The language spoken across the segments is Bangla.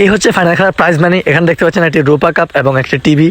এই হচ্ছে ফাইনাল খেলার প্রাইজ মানি এখানে দেখতে পাচ্ছেন একটি রোপা কাপ এবং একটি টিভি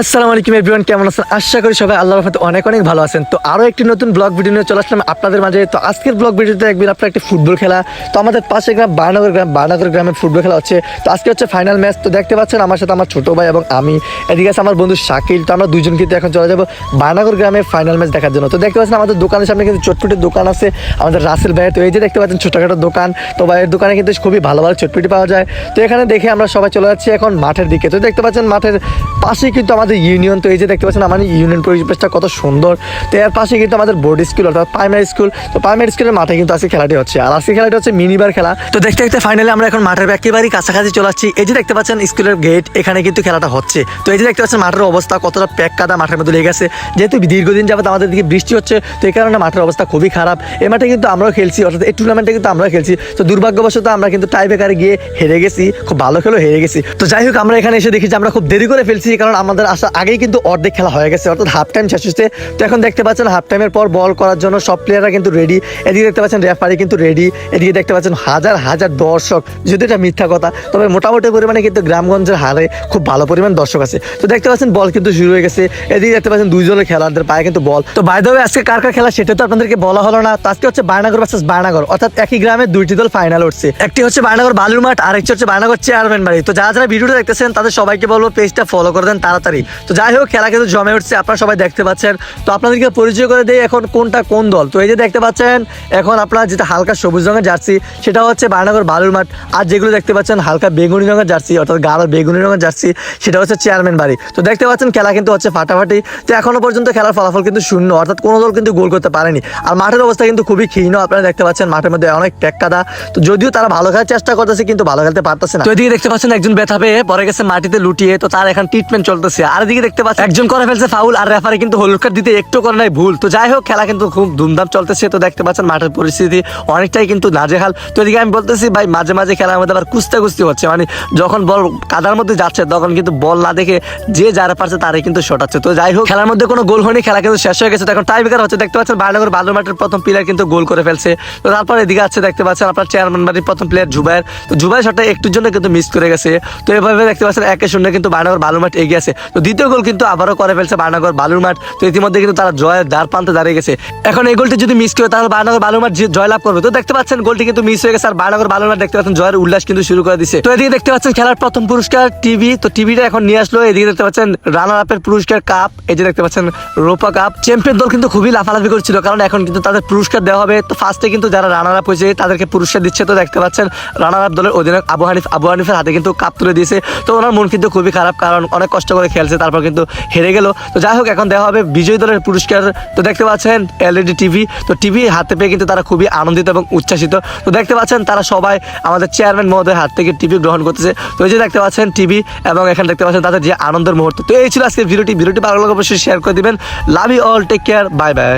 আসসালামু আলাইকুম এভরিওয়ান কেমন আছেন? আশা করি সবাই আল্লাহর রহমতে অনেক অনেক ভালো আছেন। তো আরও একটি নতুন ব্লগ ভিডিও নিয়ে চলে আসলাম আপনাদের মাঝে। তো আজকের ব্লগ ভিডিওতে দেখবেন আপনার একটি ফুটবল খেলা। তো আমাদের পাশে গ্রাম বারনগর গ্রাম, বারনগর গ্রামে ফুটবল খেলা হচ্ছে। তো আজকে হচ্ছে ফাইনাল ম্যাচ তো দেখতে পাচ্ছেন আমার সাথে আমার ছোট ভাই এবং আমি। এদিকে আছে আমার বন্ধু শাকিল। তো আমরা দুজন কিন্তু এখন চলে যাব বারনগর গ্রামে ফাইনাল ম্যাচ দেখার জন্য। তো দেখতে পাচ্ছেন আমাদের দোকানের সামনে কিন্তু চটপটির দোকান আছে। আমাদের রাসেল ভাইয়ের তো এই যে দেখতে পাচ্ছেন ছোটখাটো দোকান। তো ভাইয়ের দোকানে কিন্তু খুবই ভালো ভালো চটপটি পাওয়া যায়। তো এখানে দেখে আমরা সবাই চলে যাচ্ছি এখন মাঠের দিকে। তো দেখতে পাচ্ছেন মাঠের পাশেই কিন্তু আমাদের ইউনিয়ন, তো এই যে দেখতে পাচ্ছেন আমাদের ইউনিয়ন পরিবেশটা কত সুন্দর। তো এর পাশে কিন্তু আমাদের বোর্ড স্কুল অর্থাৎ প্রাইমারি স্কুল তো প্রাইমারি স্কুলের মাঠে কিন্তু আজকে খেলাটি হচ্ছে। আর আজকে খেলাটি হচ্ছে মিনিবার খেলা। তো দেখতে দেখতে ফাইনালি আমরা এখন মাঠের একেবারেই কাছাকাছি চলে আসছি। এই যে দেখতে পাচ্ছেন স্কুলের গেট এখানে কিন্তু খেলাটা হচ্ছে। তো এই যে দেখতে পাচ্ছেন মাঠের অবস্থা কতটা প্যাক কাদা মাঠের মধ্যে লেগে গেছে। যেহেতু দীর্ঘদিন যাবত আমাদের দিকে বৃষ্টি হচ্ছে, তো এই কারণে মাঠের অবস্থা খুবই খারাপ। এই মাঠে কিন্তু আমরাও খেলছি, অর্থাৎ এই টুর্নামেন্টে কিন্তু আমরাও খেলছি। তো দুর্ভাগ্যবশত আমরা কিন্তু টাই বেকারে গিয়ে হেরে গেছি, খুব ভালো খেলেও হেরে গেছি। তো যাই হোক, আমরা এখানে এসে দেখি যে আমরা খুব দেরি করে ফেলছি, কারণ আমাদের আসা আগেই কিন্তু অর্ধেক খেলা হয়ে গেছে, অর্থাৎ হাফ টাইম শেষ হচ্ছে তো এখন দেখতে পাচ্ছেন হাফ টাইমের পর বল করার জন্য সব প্লেয়াররা কিন্তু রেডি এদিকে দেখতে পাচ্ছেন রেফারি কিন্তু রেডি এদিকে দেখতে পাচ্ছেন হাজার হাজার দর্শক। যদি এটা মিথ্যা কথা, তবে মোটামুটি পরিমাণে কিন্তু গ্রামগঞ্জের হারে খুব ভালো পরিমাণ দর্শক আছে। তো দেখতে পাচ্ছেন বল কিন্তু শুরু হয়ে গেছে। এদিকে দেখতে পাচ্ছেন দুইজনের খেলাদের পায়ে কিন্তু বল তো বাইদ আজকে কার কার খেলা সেটা তো আপনাদেরকে বলা হলো না। তো আজকে হচ্ছে বায়নাগর ভার্সেস বায়নাগর। অর্থাৎ একই গ্রামে দুইটি দল ফাইনাল উঠছে। একটি হচ্ছে বায়নাগর বালুর মাঠ আর একটি হচ্ছে বায়নাগর চেয়ারম্যান বাড়ি। তো যারা যারা ভিডিওটা দেখতেছেন, তাদের সবাইকে বলব পেজটা ফলো করে দেন, তাড়াতাড়ি তো যাই হোক, খেলা কিন্তু জমে উঠছে, আপনারা সবাই দেখতে পাচ্ছেন। তো আপনাদেরকে পরিচয় করে দেই এখন কোনটা কোন দল। তো এই যে দেখতে পাচ্ছেন, এখন আপনার যেটা হালকা সবুজ রঙের জার্সি, সেটা হচ্ছে বায়নাগর বালুর মাঠ আর যেগুলো দেখতে পাচ্ছেন, হালকা বেগুনি রঙের জার্সি, অর্থাৎ গাঢ় বেগুনি রঙের জার্সি, সেটা হচ্ছে চেয়ারম্যান বাড়ি। তো দেখতে পাচ্ছেন, খেলা কিন্তু হচ্ছে ফাটাফাটি। তো এখনও পর্যন্ত খেলার ফলাফল কিন্তু শূন্য, অর্থাৎ কোনো দল কিন্তু গোল করতে পারেনি। আর মাঠের অবস্থা কিন্তু খুবই ক্ষীণ, আপনারা দেখতে পাচ্ছেন মাঠের মধ্যে অনেক টেক্কাদা। তো যদিও তারা ভালো খেলার চেষ্টা করতেছে, কিন্তু ভালো খেলতে পারতেছে না। তো এদিকে দেখতে পাচ্ছেন, একজন ব্যথা পরে গেছে মাটিতে লুটিয়ে, তো তার এখন ট্রিটমেন্ট চলতেছে। আর এদিকে দেখতে পাচ্ছেন, একজন করে ফেলছে ফাউল আর রেফারি কিন্তু হলুদ কার্ড দিতে একটু করে নাই, ভুল। তো যাই হোক, খেলা কিন্তু খুব ধুমধাম চলতেছে। তো দেখতে পাচ্ছেন, মাঠের পরিস্থিতি অনেকটাই কিন্তু নাজেহাল। তো এদিকে আমি বলতেছি, ভাই, মাঝে মাঝে খেলার মধ্যে আবার কুস্তা কুস্তি হচ্ছে। মানে যখন বল কাদার মধ্যে যাচ্ছে, তখন কিন্তু বল না দেখে যে যারা পারছে তারাই কিন্তু শটাচ্ছে তো যাই হোক, খেলার মধ্যে কোনো গোল হয়নি, খেলা কিন্তু শেষ হয়ে গেছে। এখন টাই বেকার হচ্ছে। দেখতে পাচ্ছেন বায়নগর বালুর মাঠের প্রথম প্লেয়ার কিন্তু গোল করে ফেলছে। তো তারপর এদিকে আছে, দেখতে পাচ্ছেন, আপনার চেয়ারম্যান বাড়ির প্রথম প্লেয়ার জুবাইর তো জুবাইর শটটা একটুর জন্য কিন্তু মিস করে গেছে। তো এভাবে দেখতে পাচ্ছেন, একে শূন্য কিন্তু বায়নগর বালুর মাঠ এগিয়ে আছে। তো দ্বিতীয় গোল কিন্তু আবারও করে ফেলছে বায়নগর বালুর মাঠ তো ইতিমধ্যে কিন্তু তারা জয়ের দ্বার প্রান্তে দাঁড়িয়ে গেছে। এখন এই গোলটি যদি মিস করে, তাহলে বায়নগর বালুর মাঠ জয়লাভ করবে, তো দেখতে পাচ্ছেন গোলটি কিন্তু মিস হয়ে গেছে আর বায়নগর বালুর মাঠ দেখতে পাচ্ছেন জয়ের উল্লাস কিন্তু শুরু করে দিছে তো এদিকে দেখতে পাচ্ছেন খেলার প্রথম পুরস্কার টিভি, তো টিভিটা এখন নিয়ে আসলো। এদিকে দেখতে পাচ্ছেন রানার আপের পুরস্কার কাপ এই যে দেখতে পাচ্ছেন রোপা কাপ চ্যাম্পিয়ন দল কিন্তু খুবই লাফালাফি করছিল, কারণ এখন কিন্তু তাদের পুরস্কার দেওয়া হবে। তো ফার্স্টে কিন্তু যারা রানার আপ হয়েছে, তাদেরকে পুরস্কার দিচ্ছে। তো দেখতে পাচ্ছেন রানার আপ দলের অধিনায়ক আবু হানিফ, আবু হানিফের হাতে কিন্তু কাপ তুলে দিয়েছে। তো ওনার মন কিন্তু খুবই খারাপ, কারণ অনেক কষ্ট করে খেলছে, তারপর কিন্তু হেরে গেল। তো যাই হোক, এখন দেওয়া হবে বিজয়ী দলের পুরস্কার। তো দেখতে পাচ্ছেন এলইডি টিভি তো টিভি হাতে পেয়ে কিন্তু তারা খুবই আনন্দিত এবং উচ্ছ্বাসিত। তো দেখতে পাচ্ছেন তারা সবাই আমাদের চেয়ারম্যান মহোদয়ের হাত থেকে টিভি গ্রহণ করতেছে। তো এই যে দেখতে পাচ্ছেন টিভি এবং এখানে দেখতে পাচ্ছেন তাদের যে আনন্দের মুহূর্ত। তো এই ছিল আজকে ভিডিওটি। ভিডিওটি ভালো লাগলে অবশ্যই শেয়ার করে দিবেন। Love you all take care bye bye